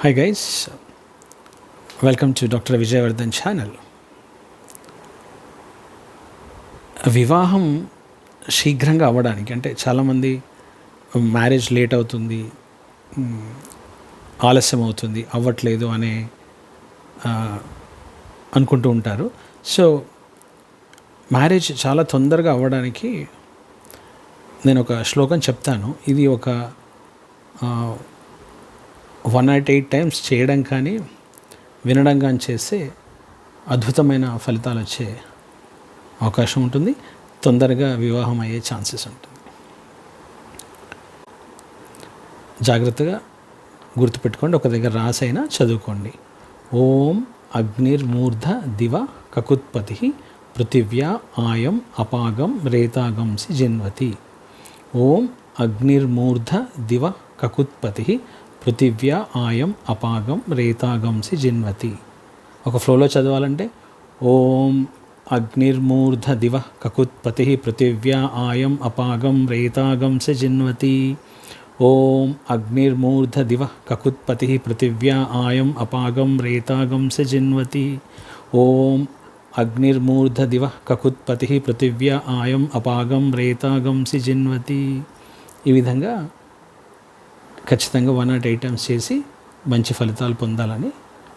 Hi guys welcome to doctor Vijayavardhan channel వివాహం శీఘ్రంగా అవ్వడానికి అంటే చాలామంది మ్యారేజ్ లేట్ అవుతుంది ఆలస్యం అవుతుంది అవ్వట్లేదు అనే అనుకుంటూ ఉంటారు. సో మ్యారేజ్ చాలా తొందరగా అవ్వడానికి నేను ఒక శ్లోకం చెప్తాను. ఇది ఒక వన్ నాట్ ఎయిట్ టైమ్స్ చేయడం కానీ వినడం కానీ చేస్తే అద్భుతమైన ఫలితాలు వచ్చే అవకాశం ఉంటుంది. తొందరగా వివాహం అయ్యే ఛాన్సెస్ ఉంటుంది. జాగ్రత్తగా గుర్తుపెట్టుకోండి. ఒక దగ్గర రాసైనా చదువుకోండి. ఓం అగ్నిర్మూర్ధ దివ కకుత్పతి పృథివ్యా ఆయం అపాగం రేతాగంసి జన్వతి. ఓం అగ్నిర్మూర్ధ దివ కకుత్పతి పృథివ్యా ఆయం అపాగం రేతాగంసి జిన్వతి. ఒక ఫ్లోలో చదవాలంటే ఓం అగ్నిర్మూర్ధ దివ కకుత్పతి పృథివ్యా ఆయం అపాగం రేతాగంసి జిన్వతి. ఓం అగ్నిర్మూర్ధ దివ కకుత్పతి పృథివ్యా ఆయం అపాగం రేతాగంసి జిన్వతి. ఓం అగ్నిర్మూర్ధ దివ కకుత్పతి పృథివ్యా ఆయం అపాగం రేతాగంసి జిన్వతి. ఈ విధంగా ఖచ్చితంగా వన్ నాట్ ఎయిట్ టైమ్స్ చేసి మంచి ఫలితాలు పొందాలని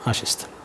ఆశిస్తాను